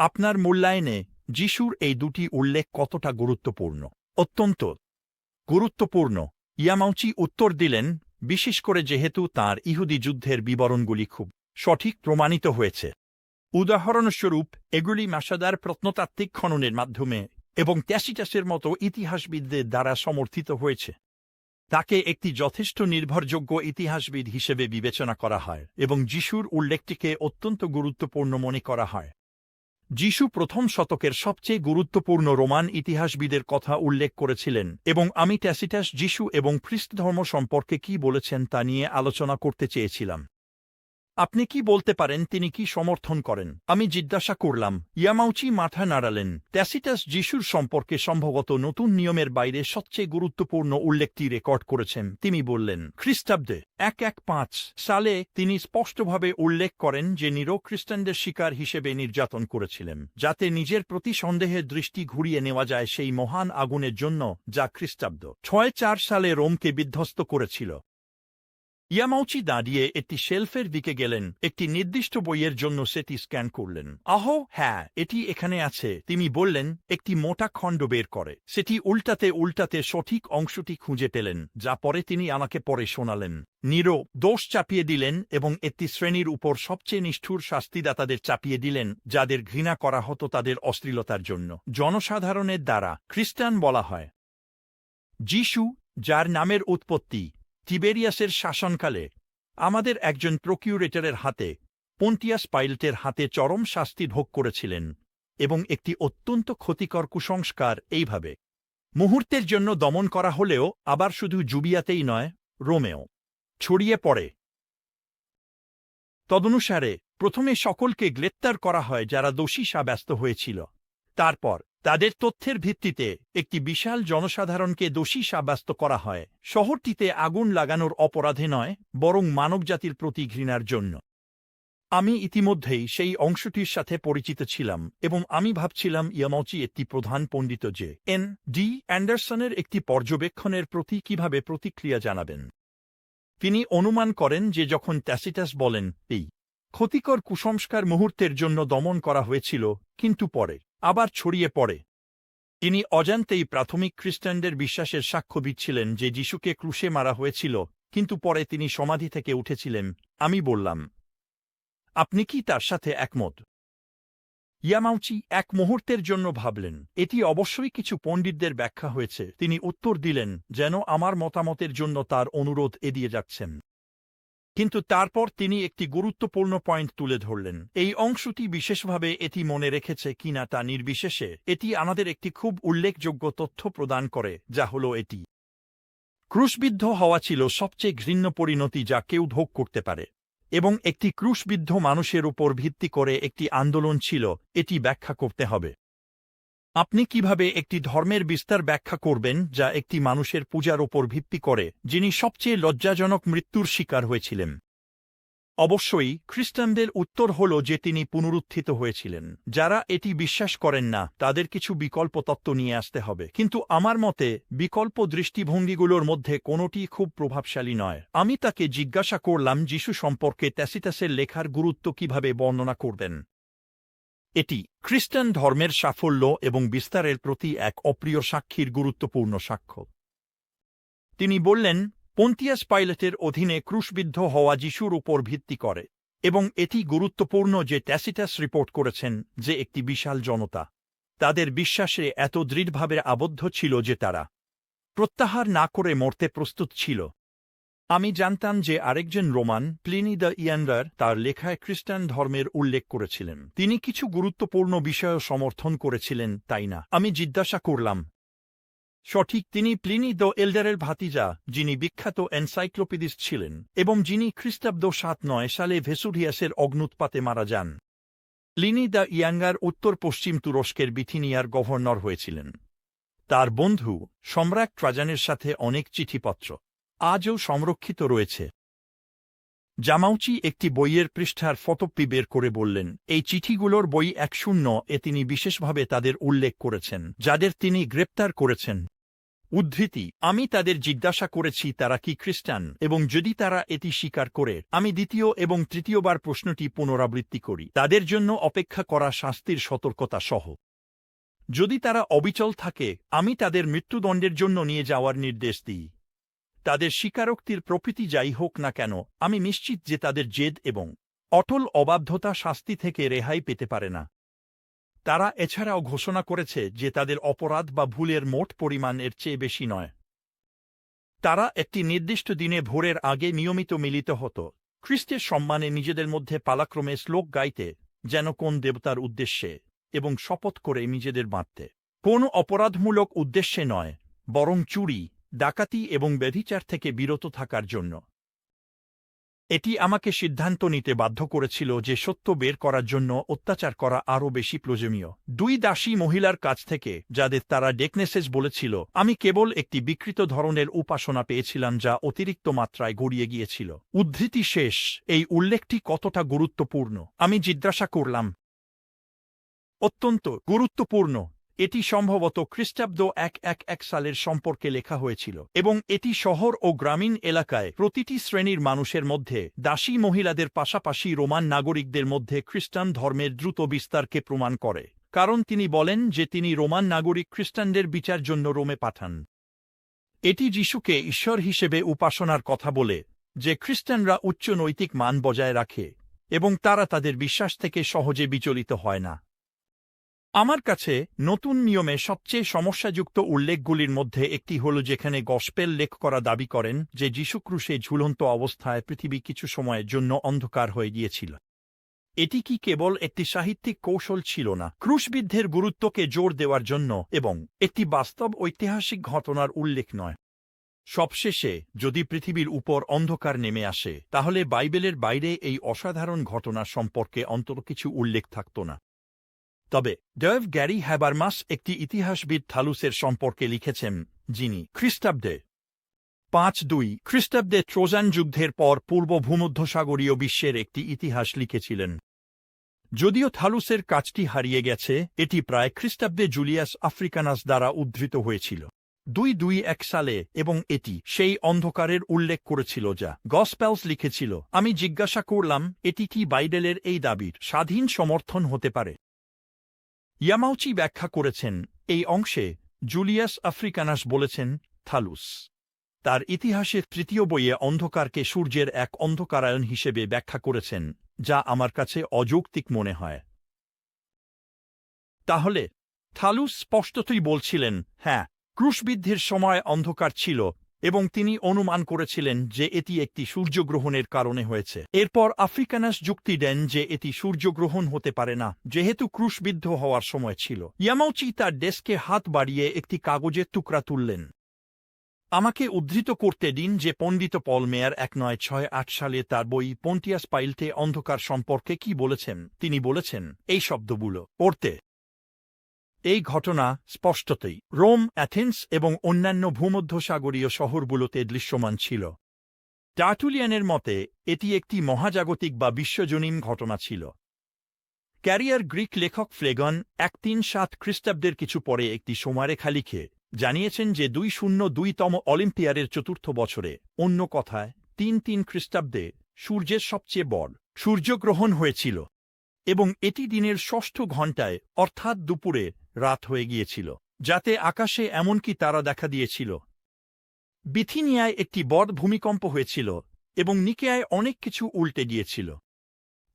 আপনার মূল্যায়নে যিশুর এই দুটি উল্লেখ কতটা গুরুত্বপূর্ণ? অত্যন্ত গুরুত্বপূর্ণ। ইয়ামাউচি উত্তর দিলেন, বিশেষ করে যেহেতু তার ইহুদি যুদ্ধের বিবরণগুলি খুব সঠিক প্রমাণিত হয়েছে। উদাহরণস্বরূপ, এগুলি মাসাদার প্রত্নতাত্ত্বিক খননের মাধ্যমে এবং ট্যাসিটাসের মতো ইতিহাসবিদদের দ্বারা সমর্থিত হয়েছে। তাকে একটি যথেষ্ট নির্ভরযোগ্য ইতিহাসবিদ হিসেবে বিবেচনা করা হয় এবং যিশুর উল্লেখটিকে অত্যন্ত গুরুত্বপূর্ণ মনে করা হয়। যিশু প্রথম শতকের সবচেয়ে গুরুত্বপূর্ণ রোমান ইতিহাসবিদের কথা উল্লেখ করেছিলেন, এবং আমি ট্যাসিটাস, যিশু এবং খ্রিস্ট ধর্ম সম্পর্কে কি বলেছেন তা নিয়ে আলোচনা করতে চেয়েছিলাম। আপনি কি বলতে পারেন তিনি কি সমর্থন করেন? আমি জিজ্ঞাসা করলাম, ইয়ামাউচি মাথা নাড়ালেন। ট্যাসিটাস যিশুর সম্পর্কে সম্ভবত নতুন নিয়মের বাইরে সবচেয়ে গুরুত্বপূর্ণ উল্লেখটি রেকর্ড করেছেন। তিনি বললেন, খ্রিস্টাব্দে এক এক পাঁচ সালে তিনি স্পষ্টভাবে উল্লেখ করেন যে নিরো খ্রিস্টানদের শিকার হিসেবে নির্যাতন করেছিলেন, যাতে নিজের প্রতি সন্দেহের দৃষ্টি ঘুরিয়ে নেওয়া যায় সেই মহান আগুনের জন্য যা খ্রিস্টাব্দ। ছয় চার সালে রোমকে বিধ্বস্ত করেছিল। ইয়ামাউচি দাঁড়িয়ে একটি শেলফের দিকে গেলেন, একটি নির্দিষ্ট বইয়ের জন্য সেটি স্ক্যান করলেন। আহ হ্যাঁ এটি এখানে আছে। তিনি বললেন, একটি মোটা খণ্ড বের করে। সেটি উল্টাতে উল্টাতে সঠিক অংশটি খুঁজে পেলেন, যা পরে তিনি আমাকে পরে শোনালেন। নিরো দোষ চাপিয়ে দিলেন এবং একটি শ্রেণির উপর সবচেয়ে নিষ্ঠুর শাস্তিদাতাদের চাপিয়ে দিলেন, যাদের ঘৃণা করা হতো তাদের অশ্লীলতার জন্য। জনসাধারণের দ্বারা, খ্রিস্টান বলা হয়। যিশু, যার নামের উৎপত্তি টিবেরিয়াসের শাসনকালে আমাদের একজন প্রকিউরেটরের হাতে পন্টিয়াস পাইলটের হাতে চরম শাস্তি ভোগ করেছিলেন এবং একটি অত্যন্ত ক্ষতিকর কুসংস্কার এইভাবে। মুহূর্তের জন্য দমন করা হলেও আবার শুধু জুবিয়াতেই নয়, রোমেও। ছড়িয়ে পড়ে। তদনুসারে প্রথমে সকলকে গ্রেপ্তার করা হয় যারা দোষী সাব্যস্ত হয়েছিল। তারপর তাদের তথ্যের ভিত্তিতে একটি বিশাল জনসাধারণকে দোষী সাব্যস্ত করা হয়। শহরটিতে আগুন লাগানোর অপরাধে নয়, বরং মানবজাতির প্রতি ঘৃণার জন্য। আমি ইতিমধ্যেই সেই অংশটির সাথে পরিচিত ছিলাম এবং আমি ভাবছিলাম ইয়ামচি একটি প্রধান পণ্ডিত যে এন ডি অ্যান্ডারসনের একটি পর্যবেক্ষণের প্রতি কীভাবে প্রতিক্রিয়া জানাবেন। তিনি অনুমান করেন যে যখন ট্যাসিটাস বলেন, এই ক্ষতিকর কুসংস্কার মুহূর্তের জন্য দমন করা হয়েছিল, কিন্তু পরে আবার ছড়িয়ে পড়ে। তিনি অজান্তেই প্রাথমিক খ্রিস্টানদের বিশ্বাসের সাক্ষ্য দিচ্ছিলেন যে যিশুকে ক্রুশে মারা হয়েছিল, কিন্তু পরে তিনি সমাধি থেকে উঠেছিলেন, আমি বললাম। আপনি কি তার সাথে একমত? ইয়ামাউচি এক মুহূর্তের জন্য ভাবলেন, এটি অবশ্যই কিছু পণ্ডিতদের ব্যাখ্যা হয়েছে। তিনি উত্তর দিলেন, যেন আমার মতামতের জন্য তার অনুরোধ এড়িয়ে যাচ্ছেন। কিন্তু তারপর তিনি একটি গুরুত্বপূর্ণ পয়েন্ট তুলে ধরলেন। এই অংশটি বিশেষভাবে এটি মনে রেখেছে কিনা তা নির্বিশেষে এটি আমাদের একটি খুব উল্লেখযোগ্য তথ্য প্রদান করে, যা হল এটি। ক্রুশবিদ্ধ হওয়া ছিল সবচেয়ে ঘৃণ্য পরিণতি যা কেউ ভোগ করতে পারে। এবং একটি ক্রুশবিদ্ধ মানুষের উপর ভিত্তি করে একটি আন্দোলন ছিল, এটি ব্যাখ্যা করতে হবে। আপনি কীভাবে একটি ধর্মের বিস্তার ব্যাখ্যা করবেন যা একটি মানুষের পূজার ওপর ভিত্তি করে, যিনি সবচেয়ে লজ্জাজনক মৃত্যুর শিকার হয়েছিলেন? অবশ্যই, খ্রিস্টানদের উত্তর হল যে তিনি পুনরুত্থিত হয়েছিলেন। যারা এটি বিশ্বাস করেন না, তাদের কিছু বিকল্প তত্ত্ব নিয়ে আসতে হবে। কিন্তু আমার মতে, বিকল্প দৃষ্টিভঙ্গিগুলোর মধ্যে কোনোটি খুব প্রভাবশালী নয়। আমি তাকে জিজ্ঞাসা করলাম, যিশু সম্পর্কে ট্যাসিটাসের লেখার গুরুত্ব কীভাবে বর্ণনা করবেন? এটি খ্রিস্টান ধর্মের সাফল্য এবং বিস্তারের প্রতি এক অপ্রিয় সাক্ষীর গুরুত্বপূর্ণ সাক্ষ্য। তিনি বললেন, পন্তিয়াস পাইলটের অধীনে ক্রুশবিদ্ধ হওয়া যিশুর উপর ভিত্তি করে, এবং এটি গুরুত্বপূর্ণ যে ট্যাসিটাস রিপোর্ট করেছেন যে একটি বিশাল জনতা। তাদের বিশ্বাসে এত দৃঢ়ভাবে আবদ্ধ ছিল যে তারা প্রত্যাহার না করে মরতে প্রস্তুত ছিল। আমি জানতাম যে আরেকজন রোমান, প্লিনি দ্য ইয়ান্ডার, তার লেখায় খ্রিস্টান ধর্মের উল্লেখ করেছিলেন। তিনি কিছু গুরুত্বপূর্ণ বিষয় সমর্থন করেছিলেন, তাই না? আমি জিজ্ঞাসা করলাম। সঠিক, তিনি প্লিনি দ্য এল্ডারের ভাতিজা, যিনি বিখ্যাত এনসাইক্লোপিডিস্ট ছিলেন, এবং যিনি খ্রিস্টাব্দ সাত নয় সালে ভেসুরিয়াসের অগ্নুৎপাতে মারা যান। প্লিনি দ্য ইয়াঙ্গার উত্তর পশ্চিম তুরস্কের বিথিনিয়ার গভর্নর হয়েছিলেন। তার বন্ধু, সম্রাট ট্রাজানের সাথে অনেক চিঠিপত্র। আজও সংরক্ষিত রয়েছে। জামাউচি একটি বইয়ের পৃষ্ঠার ফটোপি বের করে বললেন, এই চিঠিগুলোর বই এক শূন্য, এ তিনি বিশেষভাবে তাদের উল্লেখ করেছেন, যাদের তিনি গ্রেপ্তার করেছেন। উদ্ধৃতি, আমি তাদের জিজ্ঞাসা করেছি, তারা কি খ্রিস্টান? এবং যদি তারা এটি স্বীকার করে, আমি দ্বিতীয় এবং তৃতীয়বার প্রশ্নটি পুনরাবৃত্তি করি, তাদের জন্য অপেক্ষা করা শাস্তির সতর্কতা সহ। যদি তারা অবিচল থাকে, আমি তাদের মৃত্যুদণ্ডের জন্য নিয়ে যাওয়ার নির্দেশ দিই। তাদের স্বীকারোক্তির প্রকৃতি যাই হোক না কেন, আমি নিশ্চিত যে তাদের জেদ এবং অটল অবাধ্যতা শাস্তি থেকে রেহাই পেতে পারে না। তারা এছাড়াও ঘোষণা করেছে যে তাদের অপরাধ বা ভুলের মোট পরিমাণ এর চেয়ে বেশি নয়। তারা একটি নির্দিষ্ট দিনে ভোরের আগে নিয়মিত মিলিত হতো। খ্রিস্টের সম্মানে নিজেদের মধ্যে পালাক্রমে শ্লোক গাইতে, যেন কোন দেবতার উদ্দেশ্যে, এবং শপথ করে নিজেদের বাঁধতে। কোনো অপরাধমূলক উদ্দেশ্যে নয়, বরং চুরি ডাকাতি এবং ব্যভিচার থেকে বিরত থাকার জন্য। এটি আমাকে সিদ্ধান্ত নিতে বাধ্য করেছিল যে সত্য বের করার জন্য অত্যাচার করা আরও বেশি প্রয়োজনীয়। দুই দাসী মহিলার কাছ থেকে, যাদের তারা ডেকনেসেস বলেছিল, আমি কেবল একটি বিকৃত ধরনের উপাসনা পেয়েছিলাম যা অতিরিক্ত মাত্রায় গড়িয়ে গিয়েছিল। উদ্ধৃতি শেষ, এই উল্লেখটি কতটা গুরুত্বপূর্ণ? আমি জিজ্ঞাসা করলাম। অত্যন্ত গুরুত্বপূর্ণ। এটি সম্ভবত খ্রিস্টাব্দ এক এক এক সালের সম্পর্কে লেখা হয়েছিল, এবং এটি শহর ও গ্রামীণ এলাকায় প্রতিটি শ্রেণির মানুষের মধ্যে, দাসী মহিলাদের পাশাপাশি রোমান নাগরিকদের মধ্যে খ্রিস্টান ধর্মের দ্রুত বিস্তারকে প্রমাণ করে, কারণ তিনি বলেন যে তিনি রোমান নাগরিক খ্রিস্টানদের বিচার জন্য রোমে পাঠান। এটি যিশুকে ঈশ্বর হিসেবে উপাসনার কথা বলে, যে খ্রিস্টানরা উচ্চ নৈতিক মান বজায় রাখে, এবং তারা তাদের বিশ্বাস থেকে সহজে বিচলিত হয় না। আমার কাছে নতুন নিয়মে সবচেয়ে সমস্যাযুক্ত উল্লেখগুলির মধ্যে একটি হল যেখানে গসপেল লেখ করা দাবি করেন যে যীশুক্রুশে ঝুলন্ত অবস্থায় পৃথিবী কিছু সময়ের জন্য অন্ধকার হয়ে গিয়েছিল। এটি কি কেবল একটি সাহিত্যিক কৌশল ছিল না? ক্রুশবিদ্ধের গুরুত্বকে জোর দেওয়ার জন্য এবং একটি বাস্তব ঐতিহাসিক ঘটনার উল্লেখ নয়। সবশেষে, যদি পৃথিবীর উপর অন্ধকার নেমে আসে, তাহলে বাইবেলের বাইরে এই অসাধারণ ঘটনা সম্পর্কে অন্তত কিছু উল্লেখ থাকত না। তবে, ডেভ গ্যারি হ্যাবারমাস একটি ইতিহাসবিদ থালুসের সম্পর্কে লিখেছেন, যিনি খ্রিস্টাব্দে। পাঁচ দুই, খ্রিস্টাব্দে ট্রোজান যুদ্ধের পর পূর্ব ভূমধ্যসাগরীয় বিশ্বের একটি ইতিহাস লিখেছিলেন। যদিও থালুসের কাজটি হারিয়ে গেছে, এটি প্রায় খ্রিস্টাব্দে জুলিয়াস আফ্রিকানাস দ্বারা উদ্ধৃত হয়েছিল। দুই দুই এক সালে, এবং এটি সেই অন্ধকারের উল্লেখ করেছিল যা গসপেলস লিখেছিল, আমি জিজ্ঞাসা করলাম, এটি কি বাইডেলের এই দাবির স্বাধীন সমর্থন হতে পারে? ইয়ামাউচি ব্যাখ্যা করেছেন এই অংশে জুলিয়াস আফ্রিকানাস বলেছেন থালুস। তার ইতিহাসের তৃতীয় বইয়ে অন্ধকারকে সূর্যের এক অন্ধকারায়ন হিসেবে ব্যাখ্যা করেছেন, যা আমার কাছে অযৌক্তিক মনে হয়। তাহলে, থালুস স্পষ্টতই বলছিলেন হ্যাঁ ক্রুশবিদ্ধের সময় অন্ধকার ছিল এবং তিনি অনুমান করেছিলেন যে এটি একটি সূর্যগ্রহণের কারণে হয়েছে। এরপর আফ্রিকানাস যুক্তি দেন যে এটি সূর্যগ্রহণ হতে পারে না, যেহেতু ক্রুশবিদ্ধ হওয়ার সময় ছিল। ইয়ামাউচি তার ডেস্কে হাত বাড়িয়ে একটি কাগজের টুকরা তুললেন। আমাকে উদ্ধৃত করতে দিন যে পণ্ডিত পল মেয়ার এক নয় ছয় আট সালে তার বই পন্টিয়াস পাইলতে অন্ধকার সম্পর্কে কি বলেছেন। তিনি বলেছেন, এই শব্দগুলো পড়তে এই ঘটনা স্পষ্টতই রোম, অ্যাথেন্স এবং অন্যান্য ভূমধ্যসাগরীয় শহরগুলোতে দৃশ্যমান ছিল। টার্টুলিয়ানের মতে, এটি একটি মহাজাগতিক বা বিশ্বজনীন ঘটনা ছিল। ক্যারিয়ার গ্রিক লেখক ফ্লেগন এক তিন সাত খ্রিস্টাব্দের কিছু পরে একটি সময়রেখা লিখে জানিয়েছেন যে দুই শূন্য দুইতম অলিম্পিয়ারের চতুর্থ বছরে, অন্য কথায়, তিন তিন খ্রিস্টাব্দে সূর্যের সবচেয়ে বড় সূর্যগ্রহণ হয়েছিল এবং এটি দিনের ষষ্ঠ ঘণ্টায়, অর্থাৎ দুপুরে রাত হয়ে গিয়েছিল, যাতে আকাশে এমনকি তারা দেখা দিয়েছিল। বিথিনিয়ায় একটি বড় ভূমিকম্প হয়েছিল এবং নিকেয়ায় অনেক কিছু উল্টে গিয়েছিল।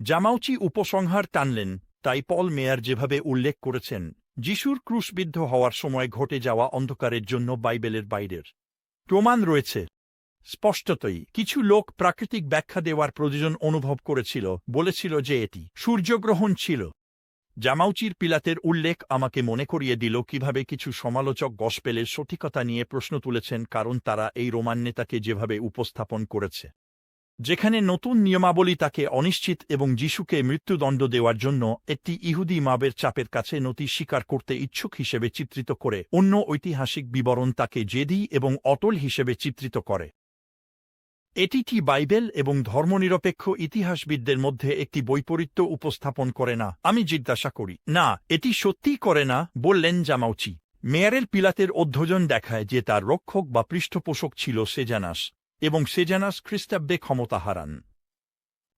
জামাউচি উপসংহার টানলেন, তাই পল মেয়ার যেভাবে উল্লেখ করেছেন, যিশুর ক্রুশবিদ্ধ হওয়ার সময় ঘটে যাওয়া অন্ধকারের জন্য বাইবেলের বাইরের প্রমাণ রয়েছে। স্পষ্টতই, কিছু লোক প্রাকৃতিক ব্যাখ্যা দেওয়ার প্রয়োজন অনুভব করেছিল, বলেছিল যে এটি সূর্যগ্রহণ ছিল। জামাউচির পিলাতের উল্লেখ আমাকে মনে করিয়ে দিল কীভাবে কিছু সমালোচক গসপেলের সঠিকতা নিয়ে প্রশ্ন তুলেছেন, কারণ তারা এই রোমান নেতাকে যেভাবে উপস্থাপন করেছে। যেখানে নতুন নিয়মাবলী তাকে অনিশ্চিত এবং যিশুকে মৃত্যুদণ্ড দেওয়ার জন্য একটি ইহুদি মাবের চাপের কাছে নতি স্বীকার করতে ইচ্ছুক হিসেবে চিত্রিত করে, অন্য ঐতিহাসিক বিবরণ তাকে জেদি এবং অটল হিসেবে চিত্রিত করে। এটি কি বাইবেল এবং ধর্মনিরপেক্ষ ইতিহাসবিদদের মধ্যে একটি বৈপরীত্য উপস্থাপন করে না? আমি জিজ্ঞাসা করি, না, এটি সত্যিই করে না, বললেন জামাউচি। মেয়ারের পিলাতের অধ্যয়ন দেখায় যে তার রক্ষক বা পৃষ্ঠপোষক ছিল সেজানাস, এবং সেজানাস খ্রিস্টাব্দে ক্ষমতা হারান।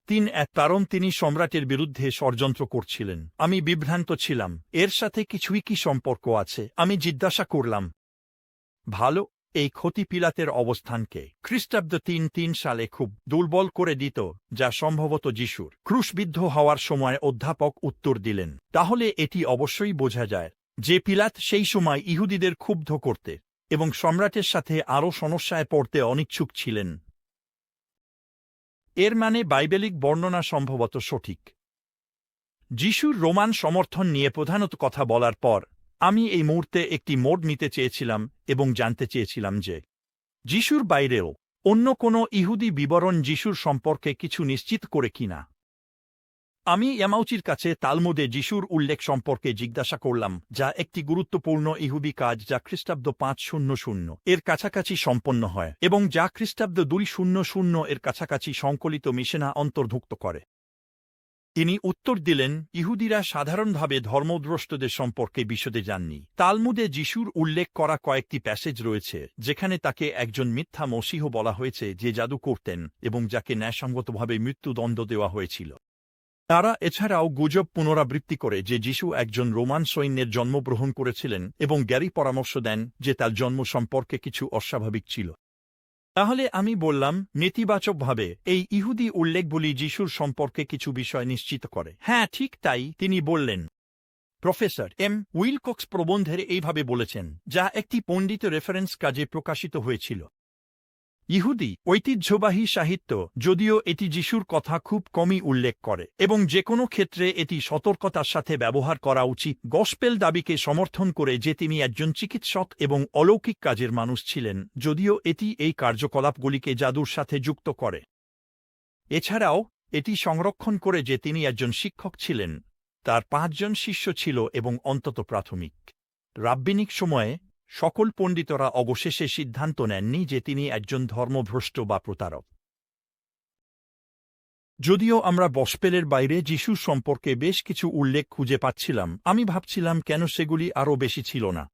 তিন এক কারণ তিনি সম্রাটের বিরুদ্ধে ষড়যন্ত্র করছিলেন। আমি বিভ্রান্ত ছিলাম। এর সাথে কিছুই কি সম্পর্ক আছে? আমি জিজ্ঞাসা করলাম, ভালো এই ক্ষতি পিলাতের অবস্থানকে খ্রিস্টাব্দ তিন তিন সালে খুব দুর্বল করে দিত, যা সম্ভবত যিশুর ক্রুশবিদ্ধ হওয়ার সময় অধ্যাপক উত্তর দিলেন। তাহলে এটি অবশ্যই বোঝা যায় যে পিলাত সেই সময় ইহুদিদের ক্ষুব্ধ করতে এবং সম্রাটের সাথে আরও সমস্যায় পড়তে অনিচ্ছুক ছিলেন। এর মানে বাইবেলিক বর্ণনা সম্ভবত সঠিক। যিশুর রোমান সমর্থন নিয়ে প্রধানত কথা বলার পর আমি এই মুহূর্তে একটি মোড় নিতে চেয়েছিলাম এবং জানতে চেয়েছিলাম যে, যিশুর বাইরেও অন্য কোনো ইহুদি বিবরণ যিশুর সম্পর্কে কিছু নিশ্চিত করে কিনা আমি ইয়ামাউচির কাছে তালমুদে যিশুর উল্লেখ সম্পর্কে জিজ্ঞাসা করলাম, যা একটি গুরুত্বপূর্ণ ইহুদি কাজ যা খ্রিস্টাব্দ পাঁচ শূন্য শূন্য এর কাছাকাছি সম্পন্ন হয় এবং যা খ্রিস্টাব্দ দুই শূন্য শূন্য এর কাছাকাছি সংকলিত মিশেনা অন্তর্ভুক্ত করে। তিনি উত্তর দিলেন, ইহুদিরা সাধারণভাবে ধর্মদ্রষ্টদের সম্পর্কে বিশদে যাননি তালমুদে যিশুর উল্লেখ করা কয়েকটি প্যাসেজ রয়েছে, যেখানে তাকে একজন মিথ্যা মসিহ বলা হয়েছে যে জাদু করতেন এবং যাকে ন্যায়সঙ্গতভাবে মৃত্যুদণ্ড দেওয়া হয়েছিল। তারা এছাড়াও গুজব পুনরাবৃত্তি করে যে যিশু একজন রোমান সৈন্যের জন্মগ্রহণ করেছিলেন এবং গ্যারি পরামর্শ দেন যে তার জন্ম সম্পর্কে কিছু অস্বাভাবিক ছিল। তাহলে আমি বললাম, নেতিবাচকভাবে এই ইহুদি উল্লেখগুলি যিশুর সম্পর্কে কিছু বিষয় নিশ্চিত করে। হ্যাঁ ঠিক তাই তিনি বললেন। প্রফেসর এম উইলকক্স প্রবন্ধের এইভাবে বলেছেন, যা একটি পণ্ডিত রেফারেন্স কাজে প্রকাশিত হয়েছিল। ইহুদি ঐতিহ্যবাহী সাহিত্য যদিও এটি যিশুর কথা খুব কমই উল্লেখ করে, এবং যে কোনো ক্ষেত্রে এটি সতর্কতার সাথে ব্যবহার করা উচিত। গসপেল দাবিকে সমর্থন করে যে তিনি একজন চিকিৎসক এবং অলৌকিক কাজের মানুষ ছিলেন, যদিও এটি এই কার্যকলাপগুলিকে জাদুর সাথে যুক্ত করে। এছাড়াও, এটি সংরক্ষণ করে যে তিনি একজন শিক্ষক ছিলেন, তার পাঁচজন শিষ্য ছিল এবং অন্তত প্রাথমিক। রাব্বিনিক সময়ে সকল পণ্ডিতরা অবশেষে সিদ্ধান্ত নেননি যে তিনি একজন ধর্মভ্রষ্ট বা প্রতারক। যদিও আমরা বসপেলের বাইরে যিশুর সম্পর্কে বেশ কিছু উল্লেখ খুঁজে পাচ্ছিলাম, আমি ভাবছিলাম কেন সেগুলি আরও বেশি ছিল না।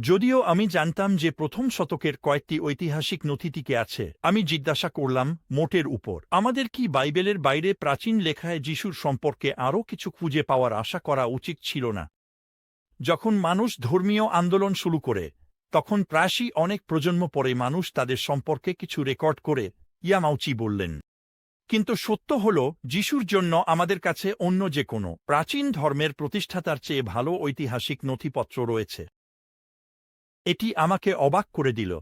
যদিও আমি জানতাম যে প্রথম শতকের কয়েকটি ঐতিহাসিক নথিটিকে আছে, আমি জিজ্ঞাসা করলাম, মোটের উপর? আমাদের কি বাইবেলের বাইরে প্রাচীন লেখায় যিশুর সম্পর্কে আরও কিছু খুঁজে পাওয়ার আশা করা উচিত ছিল না? যখন মানুষ ধর্মীয় আন্দোলন শুরু করে, তখন প্রায়শই অনেক প্রজন্ম পরে মানুষ তাদের সম্পর্কে কিছু রেকর্ড করে ইয়ামাউচি বললেন। কিন্তু সত্য হল, যিশুর জন্য আমাদের কাছে অন্য যে কোনো প্রাচীন ধর্মের প্রতিষ্ঠাতার চেয়ে ভালো ঐতিহাসিক নথিপত্র রয়েছে। এটি আমাকে অবাক করে দিল।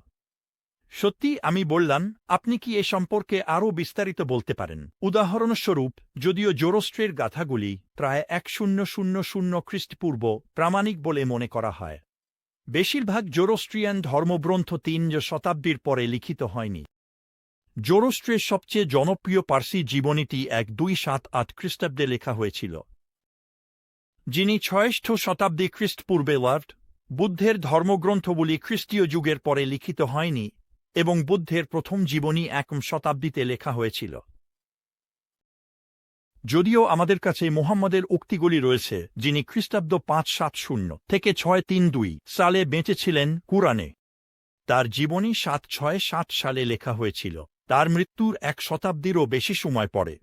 সত্যি আমি বললাম, আপনি কি এ সম্পর্কে আরও বিস্তারিত বলতে পারেন? উদাহরণস্বরূপ, যদিও জোরস্ট্রের গাথাগুলি প্রায় এক শূন্য শূন্য শূন্য খ্রিস্টপূর্ব প্রামাণিক বলে মনে করা হয়। বেশিরভাগ জোরস্ট্রিয়ান ধর্মগ্রন্থ তিন শতাব্দীর পরে লিখিত হয়নি। জোরস্ট্রের সবচেয়ে জনপ্রিয় পার্সি জীবনীটি এক দুই সাত আট খ্রিস্টাব্দে লেখা হয়েছিল। যিনি ছয়ষ্ঠ শতাব্দী খ্রিস্টপূর্বে ওয়ার্ড বুদ্ধের ধর্মগ্রন্থগুলি খ্রিস্টীয় যুগের পরে লিখিত হয়নি এবং বুদ্ধের প্রথম জীবনী একম শতাব্দীতে লেখা হয়েছিল। যদিও আমাদের কাছে মোহাম্মদের উক্তিগুলি রয়েছে, যিনি খ্রিস্টাব্দ পাঁচ সাত শূন্য থেকে ছয় তিন দুই সালে বেঁচেছিলেন কুরআনে। তার জীবনী সাত ছয় সাত সালে লেখা হয়েছিল। তার মৃত্যুর এক শতাব্দীরও বেশি সময় পরে।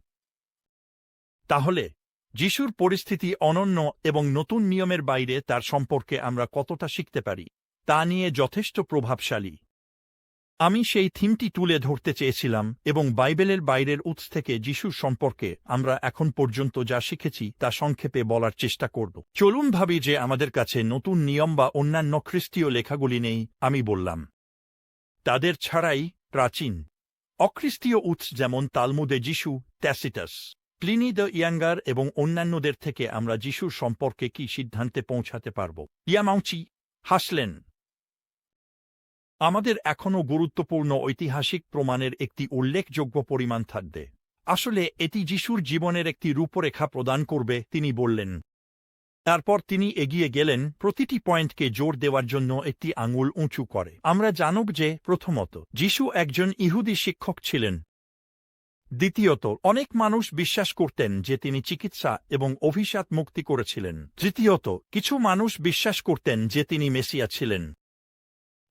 তাহলে, যিশুর পরিস্থিতি অনন্য এবং নতুন নিয়মের বাইরে তার সম্পর্কে আমরা কতটা শিখতে পারি, তা নিয়ে যথেষ্ট প্রভাবশালী। আমি সেই থিমটি তুলে ধরতে চেয়েছিলাম এবং বাইবেলের বাইরের উৎস থেকে যিশুর সম্পর্কে আমরা এখন পর্যন্ত যা শিখেছি তা সংক্ষেপে বলার চেষ্টা করব। চলুন ভাবি যে আমাদের কাছে নতুন নিয়ম বা অন্যান্য খ্রিস্টীয় লেখাগুলি নেই, আমি বললাম। তাদের ছাড়াই প্রাচীন। অখ্রিস্টীয় উৎস যেমন তালমুদে যিশু, ট্যাসিটাস, প্লিনি দ্য ইয়াঙ্গার এবং অন্যান্যদের থেকে আমরা যিশুর সম্পর্কে কি সিদ্ধান্তে পৌঁছাতে পারব? ইয়ামাউচি, হাসলেন। আমাদের এখনও গুরুত্বপূর্ণ ঐতিহাসিক প্রমাণের একটি উল্লেখযোগ্য পরিমাণ থাকবে। আসলে এটি যিশুর জীবনের একটি রূপরেখা প্রদান করবে, তিনি বললেন। তারপর তিনি এগিয়ে গেলেন, প্রতিটি পয়েন্টকে জোর দেওয়ার জন্য একটি আঙুল উঁচু করে। আমরা জানব যে, প্রথমত, যিশু একজন ইহুদি শিক্ষক ছিলেন। দ্বিতীয়ত, অনেক মানুষ বিশ্বাস করতেন যে তিনি চিকিৎসা এবং অভিশাপ মুক্তি করেছিলেন। তৃতীয়ত, কিছু মানুষ বিশ্বাস করতেন যে তিনি মেসিয়া ছিলেন।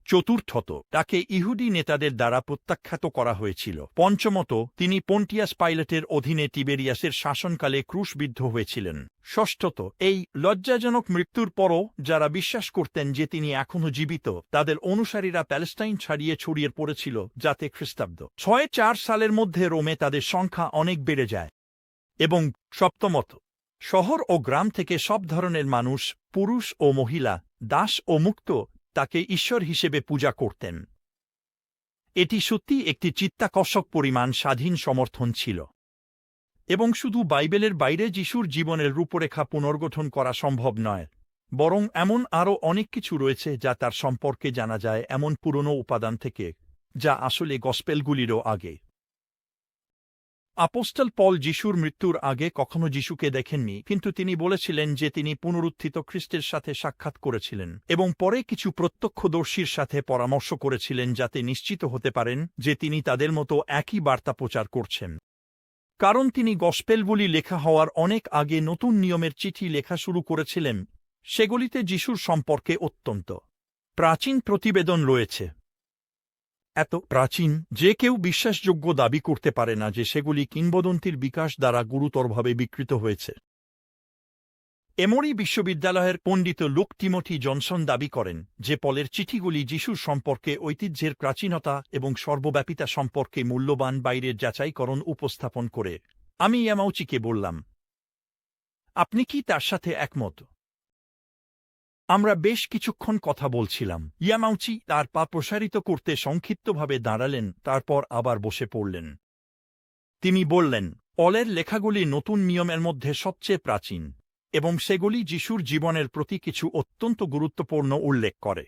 চতুর্থত, তাকে ইহুদি নেতাদের দ্বারা প্রত্যাখ্যাত করা হয়েছিল। পঞ্চমত, তিনি পন্টিয়াস পাইলটের অধীনে টিবেরিয়াসের শাসনকালে ক্রুশবিদ্ধ হয়েছিলেন। ষষ্ঠত, এই লজ্জাজনক মৃত্যুর পরও যারা বিশ্বাস করতেন যে তিনি এখনও জীবিত, তাদের অনুসারীরা প্যালেস্টাইন ছাড়িয়ে ছড়িয়ে পড়েছিল যাতে খ্রিস্টাব্দ। ছয় চার সালের মধ্যে রোমে তাদের সংখ্যা অনেক বেড়ে যায়। এবং সপ্তমত, শহর ও গ্রাম থেকে সব ধরনের মানুষ, পুরুষ ও মহিলা, দাস ও মুক্ত তাকে ঈশ্বর হিসেবে পূজা করতেন। এটি সত্যি একটি চিত্তাকর্ষক পরিমাণ স্বাধীন সমর্থন ছিল। এবং শুধু বাইবেলের বাইরে যিশুর জীবনের রূপরেখা পুনর্গঠন করা সম্ভব নয়, বরং এমন আরও অনেক কিছু রয়েছে যা তার সম্পর্কে জানা যায় এমন পুরনো উপাদান থেকে, যা আসলে গসপেলগুলিরও আগে। আপোস্টল পল যিশুর মৃত্যুর আগে কখনো যিশুকে দেখেননি, কিন্তু তিনি বলেছিলেন যে তিনি পুনরুত্থিত খ্রিস্টের সাথে সাক্ষাৎ করেছিলেন এবং পরে কিছু প্রত্যক্ষদর্শীর সাথে পরামর্শ করেছিলেন যাতে নিশ্চিত হতে পারেন যে তিনি তাদের মতো একই বার্তা প্রচার করছেন। কারণ তিনি গসপেলগুলি লেখা হওয়ার অনেক আগে নতুন নিয়মের চিঠি লেখা শুরু করেছিলেন, সেগুলিতে যিশুর সম্পর্কে অত্যন্ত প্রাচীন প্রতিবেদন রয়েছে। এত প্রাচীন যে কেউ বিশ্বাসযোগ্য দাবি করতে পারে না যে সেগুলি কিংবদন্তির বিকাশ দ্বারা গুরুতরভাবে বিকৃত হয়েছে। এমরি বিশ্ববিদ্যালয়ের পণ্ডিত লুক টিমোথি জনসন দাবি করেন যে পলের চিঠিগুলি যিশুর সম্পর্কে ঐতিহ্যের প্রাচীনতা এবং সর্বব্যাপিতা সম্পর্কে মূল্যবান বাইরের যাচাইকরণ উপস্থাপন করে। আমি ইয়ামাউচিকে বললাম, আপনি কি তার সাথে একমত? আমরা বেশ কিছুক্ষণ কথা বলছিলাম। ইয়ামাউচি তার পা প্রসারিত করতে সংক্ষিপ্তভাবে দাঁড়ালেন, তারপর আবার বসে পড়লেন। তিনি বললেন অলের লেখাগুলি নতুন নিয়মের মধ্যে সবচেয়ে প্রাচীন এবং সেগুলি যিশুর জীবনের প্রতি কিছু অত্যন্ত গুরুত্বপূর্ণ উল্লেখ করে।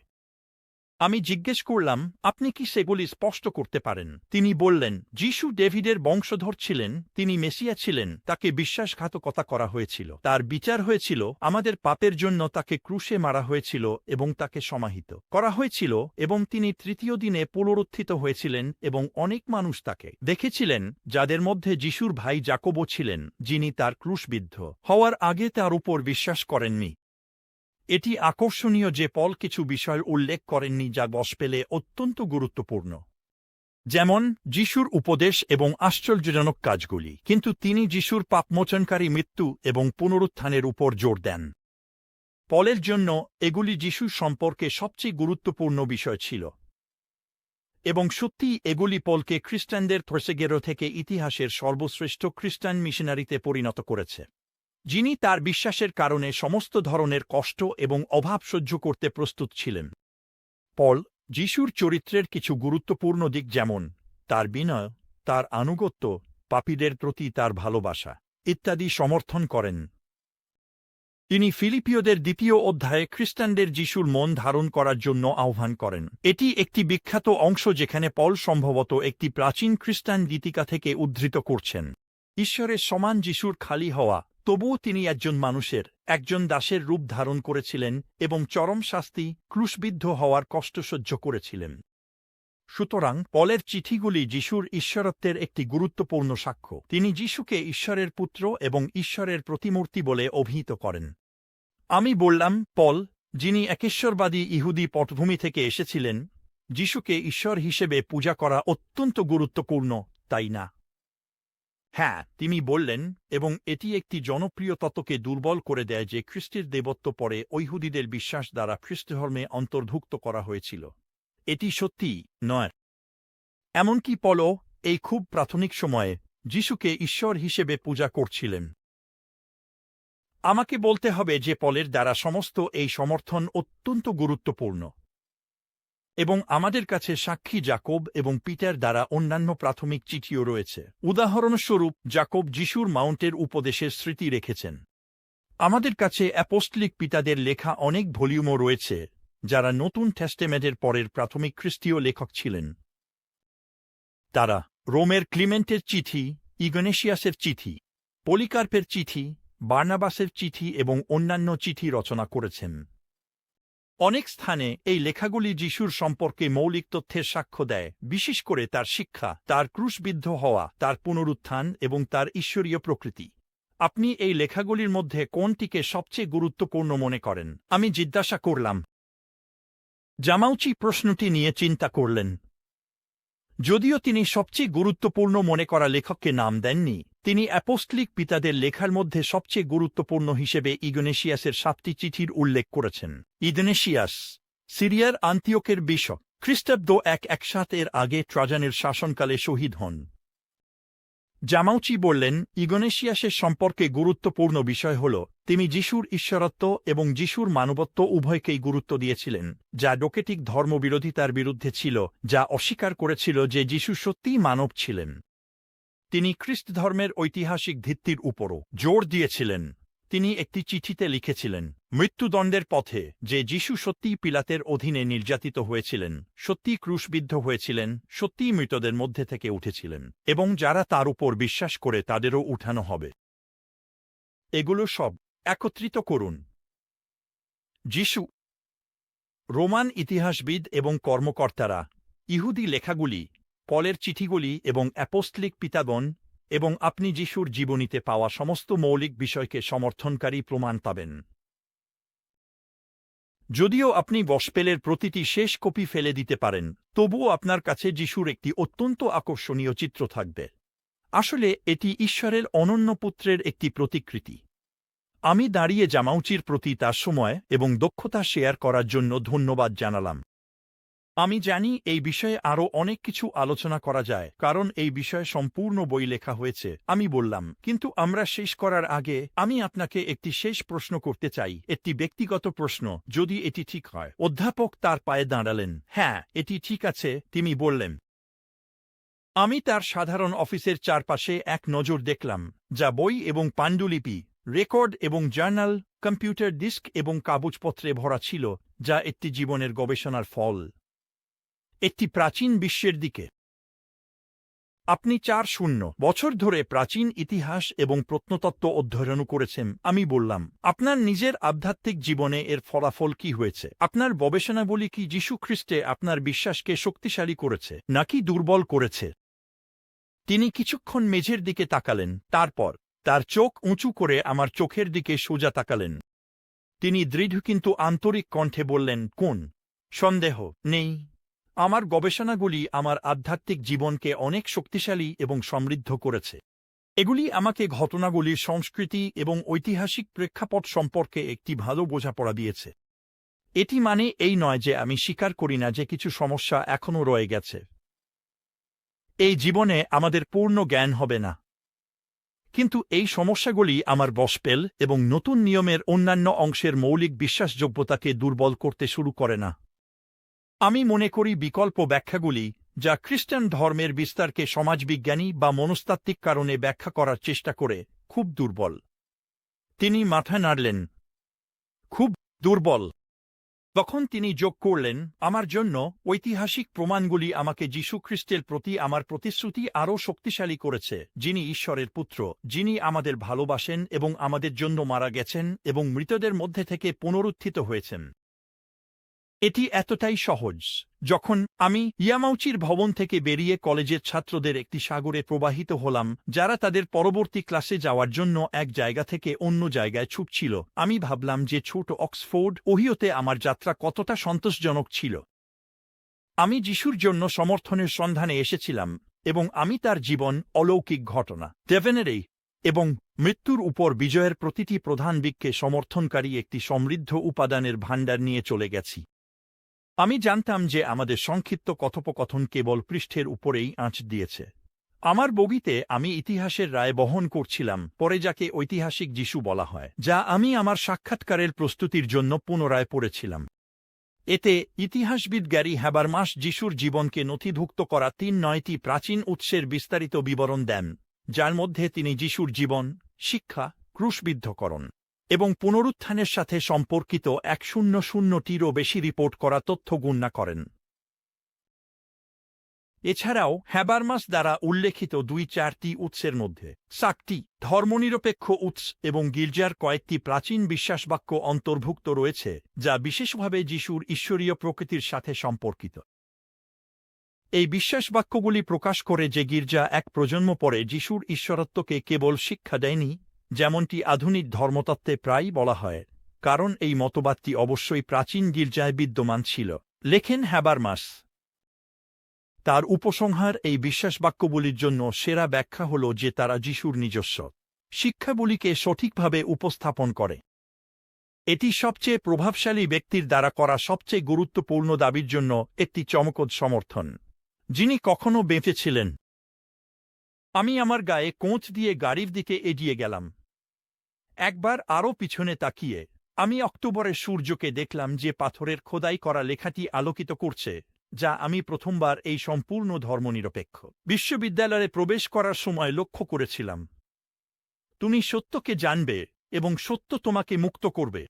আমি জিজ্ঞেস করলাম, আপনি কি সেগুলি স্পষ্ট করতে পারেন? তিনি বললেন, যিশু ডেভিডের বংশধর ছিলেন, তিনি মেসিয়া ছিলেন, তাকে বিশ্বাসঘাতকতা করা হয়েছিল। তার বিচার হয়েছিল, আমাদের পাপের জন্য তাকে ক্রুশে মারা হয়েছিল এবং তাকে সমাহিত করা হয়েছিল এবং তিনি তৃতীয় দিনে পুনরুত্থিত হয়েছিলেন এবং অনেক মানুষ তাকে দেখেছিলেন, যাদের মধ্যে যিশুর ভাই জাকবো ছিলেন, যিনি তার ক্রুশবিদ্ধ হওয়ার আগে তার উপর বিশ্বাস করেননি। এটি আকর্ষণীয় যে পল কিছু বিষয় উল্লেখ করেননি যা গসপেলে অত্যন্ত গুরুত্বপূর্ণ। যেমন, যিশুর উপদেশ এবং আশ্চর্যজনক কাজগুলি। কিন্তু তিনি যিশুর পাপমোচনকারী মৃত্যু এবং পুনরুত্থানের উপর জোর দেন। পলের জন্য এগুলি যিশুর সম্পর্কে সবচেয়ে গুরুত্বপূর্ণ বিষয় ছিল। এবং সত্যি এগুলি পলকে খ্রিস্টানদের থ্রেসেগেরো থেকে ইতিহাসের সর্বশ্রেষ্ঠ খ্রিস্টান মিশনারিতে পরিণত করেছে। যিনি তার বিশ্বাসের কারণে সমস্ত ধরনের কষ্ট এবং অভাব সহ্য করতে প্রস্তুত ছিলেন। পল, যিশুর চরিত্রের কিছু গুরুত্বপূর্ণ দিক যেমন, তার বিনয়, তার আনুগত্য, পাপীদের প্রতি তার ভালোবাসা, ইত্যাদি সমর্থন করেন। তিনি ফিলিপিওদের দ্বিতীয় অধ্যায়ে খ্রিস্টানদের যিশুর মন ধারণ করার জন্য আহ্বান করেন। এটি একটি বিখ্যাত অংশ যেখানে পল সম্ভবত একটি প্রাচীন খ্রিস্টান গীতিকা থেকে উদ্ধৃত করছেন। ঈশ্বরের সমান যিশুর খালি হওয়া তবুও তিনি একজন মানুষের, একজন দাসের রূপ ধারণ করেছিলেন এবং চরম শাস্তি ক্রুশবিদ্ধ হওয়ার কষ্ট সহ্য করেছিলেন। সুতরাং পলের চিঠিগুলি যিশুর ঈশ্বরত্বের একটি গুরুত্বপূর্ণ সাক্ষ্য। তিনি যিশুকে ঈশ্বরের পুত্র এবং ঈশ্বরের প্রতিমূর্তি বলে অভিহিত করেন। আমি বললাম, পল, যিনি একেশ্বরবাদী ইহুদি পটভূমি থেকে এসেছিলেন, যিশুকে ঈশ্বর হিসেবে পূজা করা অত্যন্ত গুরুত্বপূর্ণ, তাই না? হ্যাঁ তিনি বললেন, এবং এটি একটি জনপ্রিয় তত্ত্বকে দুর্বল করে দেয় যে খ্রিস্টের দেবত্ব পরে ঐহুদিদের বিশ্বাস দ্বারা খ্রিস্টধর্মে অন্তর্ভুক্ত করা হয়েছিল। এটি সত্যি নয়। এমনকি পল এই খুব প্রাথমিক সময়ে যিশুকে ঈশ্বর হিসেবে পূজা করছিলেন। আমাকে বলতে হবে যে পলের দ্বারা সমস্ত এই সমর্থন অত্যন্ত গুরুত্বপূর্ণ। এবং আমাদের কাছে সাক্ষী জাকব এবং পিটার দ্বারা অন্যান্য প্রাথমিক চিঠিও রয়েছে। উদাহরণস্বরূপ জাকব যিশুর মাউন্টের উপদেশের স্মৃতি রেখেছেন। আমাদের কাছে অ্যাপোস্টলিক পিতাদের লেখা অনেক ভলিউমও রয়েছে, যারা নতুন টেস্টেমেটের পরের প্রাথমিক খ্রিস্টীয় লেখক ছিলেন। তারা, রোমের ক্লিমেন্টের চিঠি, ইগনেশিয়াসের চিঠি, পলিকার্পের চিঠি, বার্নাবাসের চিঠি এবং অন্যান্য চিঠি রচনা করেছেন। অনেক স্থানে এই লেখাগুলি যিশুর সম্পর্কে মৌলিক তথ্যের সাক্ষ্য দেয়, বিশেষ করে তার শিক্ষা, তার ক্রুশবিদ্ধ হওয়া, তার পুনরুত্থান এবং তার ঈশ্বরীয় প্রকৃতি। আপনি এই লেখাগুলির মধ্যে কোনটিকে সবচেয়ে গুরুত্বপূর্ণ মনে করেন? আমি জিজ্ঞাসা করলাম। জামাউচি প্রশ্নটি নিয়ে চিন্তা করলেন। যদিও তিনি সবচেয়ে গুরুত্বপূর্ণ মনে করা লেখককে নাম দেননি, তিনি অ্যাপোস্টলিক পিতাদের লেখার মধ্যে সবচেয়ে গুরুত্বপূর্ণ হিসেবে ইগনেশিয়াসের সাতটি চিঠির উল্লেখ করেছেন। ইগনেশিয়াস, সিরিয়ার আন্তিয়কের বিশপ, খ্রিস্টাব্দ এক একসাথের আগে ট্রাজানের শাসনকালে শহীদ হন। জামাউচি বললেন, ইগনেশিয়াসের সম্পর্কে গুরুত্বপূর্ণ বিষয় হল তিনি যিশুর ঈশ্বরত্ব এবং যিশুর মানবত্ব উভয়কেই গুরুত্ব দিয়েছিলেন, যা ডোকেটিক ধর্মবিরোধিতার বিরুদ্ধে ছিল, যা অস্বীকার করেছিল যে যিশু সত্যিই মানব ছিলেন। তিনি খ্রিস্ট ধর্মের ঐতিহাসিক ভিত্তির উপরও জোর দিয়েছিলেন। তিনি একটি চিঠিতে লিখেছিলেন, মৃত্যুদণ্ডের পথে যে যিশু সত্যিই পিলাতের অধীনে নির্যাতিত হয়েছিলেন, সত্যিই ক্রুশবিদ্ধ হয়েছিলেন, সত্যিই মৃতদের মধ্যে থেকে উঠেছিলেন, এবং যারা তার উপর বিশ্বাস করে তাদেরও উঠানো হবে। এগুলো সব একত্রিত করুন। যিশু, রোমান ইতিহাসবিদ এবং কর্মকর্তারা, ইহুদি লেখাগুলি, পলের চিঠিগুলি এবং অ্যাপোস্টলিক পিতাগণ এবং আপনি যিশুর জীবনীতে পাওয়া সমস্ত মৌলিক বিষয়কে সমর্থনকারী প্রমাণ পাবেন। যদিও আপনি বসপেলের প্রতিটি শেষ কপি ফেলে দিতে পারেন, তবুও আপনার কাছে যিশুর একটি অত্যন্ত আকর্ষণীয় চিত্র থাকবে। আসলে এটি ঈশ্বরের অনন্য পুত্রের একটি প্রতিকৃতি। আমি দাঁড়িয়ে জামাউচির প্রতি তার সময় এবং দক্ষতা শেয়ার করার জন্য ধন্যবাদ জানালাম। আমি জানি এই বিষয়ে আরও অনেক কিছু আলোচনা করা যায়, কারণ এই বিষয়ে সম্পূর্ণ বই লেখা হয়েছে, আমি বললাম। কিন্তু আমরা শেষ করার আগে আমি আপনাকে একটি শেষ প্রশ্ন করতে চাই, একটি ব্যক্তিগত প্রশ্ন, যদি এটি ঠিক হয়। অধ্যাপক তার পায়ে দাঁড়ালেন হ্যাঁ এটি ঠিক আছে তিনি বললেন। আমি তার সাধারণ অফিসের চারপাশে এক নজর দেখলাম, যা বই এবং পাণ্ডুলিপি রেকর্ড এবং জার্নাল, কম্পিউটার ডিস্ক এবং কাগজপত্রে ভরা ছিল, যা একটি জীবনের গবেষণার ফল। একটি প্রাচীন বিশ্বের দিকে। আপনি চার শূন্য। বছর ধরে প্রাচীন ইতিহাস এবং প্রত্নতত্ত্ব অধ্যয়ন করেছেন, আমি বললাম, আপনার নিজের আধ্যাত্মিক জীবনে এর ফলাফল কি হয়েছে? আপনার গবেষণাবলী কি যীশু খ্রিস্টে আপনার বিশ্বাসকে শক্তিশালী করেছে, নাকি দুর্বল করেছে? তিনি কিছুক্ষণ মেঝের দিকে তাকালেন, তারপর তার চোখ উঁচু করে আমার চোখের দিকে সোজা তাকালেন। তিনি দৃঢ় কিন্তু আন্তরিক কণ্ঠে বললেন, কোন? সন্দেহ নেই। আমার গবেষণাগুলি আমার আধ্যাত্মিক জীবনকে অনেক শক্তিশালী এবং সমৃদ্ধ করেছে। এগুলি আমাকে ঘটনাগুলির সংস্কৃতি এবং ঐতিহাসিক প্রেক্ষাপট সম্পর্কে একটি ভালো বোঝাপড়া দিয়েছে। এটি মানে এই নয় যে আমি স্বীকার করি না যে কিছু সমস্যা এখনও রয়ে গেছে। এই জীবনে আমাদের পূর্ণ জ্ঞান হবে না। কিন্তু এই সমস্যাগুলি আমার বসপেল এবং নতুন নিয়মের অন্যান্য অংশের মৌলিক বিশ্বাসযোগ্যতাকে দুর্বল করতে শুরু করে না। আমি মনে করি বিকল্প ব্যাখ্যাগুলি, যা খ্রিস্টান ধর্মের বিস্তারকে সমাজবিজ্ঞানী বা মনস্তাত্ত্বিক কারণে ব্যাখ্যা করার চেষ্টা করে, খুব দুর্বল। তিনি মাথা নাড়লেন, খুব দুর্বল। তখন তিনি যোগ করলেন, আমার জন্য ঐতিহাসিক প্রমাণগুলি আমাকে যীশুখ্রিস্টের প্রতি আমার প্রতিশ্রুতি আরও শক্তিশালী করেছে, যিনি ঈশ্বরের পুত্র, যিনি আমাদের ভালোবাসেন এবং আমাদের জন্য মারা গেছেন এবং মৃতদের মধ্যে থেকে পুনরুত্থিত হয়েছেন। এটি এতটাই সহজ, যখন আমি ইয়ামাউচির ভবন থেকে বেরিয়ে কলেজের ছাত্রদের একটি সাগরে প্রবাহিত হলাম, যারা তাদের পরবর্তী ক্লাসে যাওয়ার জন্য এক জায়গা থেকে অন্য জায়গায় ছুটছিল। আমি ভাবলাম যে ছোট অক্সফোর্ড ওহিওতে আমার যাত্রা কতটা সন্তোষজনক ছিল। আমি যিশুর জন্য সমর্থনের সন্ধানে এসেছিলাম, এবং আমি তার জীবন অলৌকিক ঘটনা, ডেভেনেরেই, এবং মৃত্যুর উপর বিজয়ের প্রতিটি প্রধান দিককে সমর্থনকারী একটি সমৃদ্ধ উপাদানের ভাণ্ডার নিয়ে চলে গেছি। আমি জানতাম যে আমাদের সংক্ষিপ্ত কথোপকথন কেবল পৃষ্ঠের উপরেই আঁচ দিয়েছে। আমার বগিতে আমি ইতিহাসের রায় বহন করছিলাম, পরে যাকে ঐতিহাসিক যিশু বলা হয়, যা আমি আমার সাক্ষাৎকারের প্রস্তুতির জন্য পুনরায় পড়েছিলাম। এতে ইতিহাসবিদ গ্যারি হ্যাবারমাস যিশুর জীবনকে নথিভুক্ত করা তিন নয়টি প্রাচীন উৎসের বিস্তারিত বিবরণ দেন, যার মধ্যে তিনি যিশুর জীবন, শিক্ষা, ক্রুশবিদ্ধকরণ। এবং পুনরুত্থানের সাথে সম্পর্কিত এক শূন্য শূন্যটিরও বেশি রিপোর্ট করা তথ্য গণ্যা করেন। এছাড়াও, হ্যাবারমাস দ্বারা উল্লেখিত দুই চারটি উৎসের মধ্যে সাতটি ধর্মনিরপেক্ষ উৎস এবং গির্জার কয়েকটি প্রাচীন বিশ্বাসবাক্য অন্তর্ভুক্ত রয়েছে, যা বিশেষভাবে যিশুর ঈশ্বরীয় প্রকৃতির সাথে সম্পর্কিত। এই বিশ্বাসবাক্যগুলি প্রকাশ করে যে গির্জা এক প্রজন্ম পরে যিশুর ঈশ্বরত্বকে কেবল শিক্ষা দেয়নি যেমনটি আধুনিক ধর্মতত্ত্বে প্রায়ই বলা হয়, কারণ এই মতবাদটি অবশ্যই প্রাচীন গির্জায় বিদ্যমান ছিল। লেখেন হ্যাবারমাস। তার উপসংহার এই বিশ্বাসবাক্যগুলির জন্য সেরা ব্যাখ্যা হল যে তারা যিশুর নিজস্ব। শিক্ষাগুলিকে সঠিকভাবে উপস্থাপন করে। এটি সবচেয়ে প্রভাবশালী ব্যক্তির দ্বারা করা সবচেয়ে গুরুত্বপূর্ণ দাবির জন্য একটি চমকদ সমর্থন। যিনি কখনও বেঁচে ছিলেন। আমি আমার গায়ে কোঁচ দিয়ে গাড়ির দিকে এগিয়ে গেলাম। একবার আরও পিছনে তাকিয়ে আমি অক্টোবরের সূর্যকে দেখলাম যে পাথরের খোদাই করা লেখাটি আলোকিত করছে, যা আমি প্রথমবার এই সম্পূর্ণ ধর্মনিরপেক্ষ। বিশ্ববিদ্যালয়ে প্রবেশ করার সময় লক্ষ্য করেছিলাম। তুমি সত্যকে জানবে এবং সত্য তোমাকে মুক্ত করবে।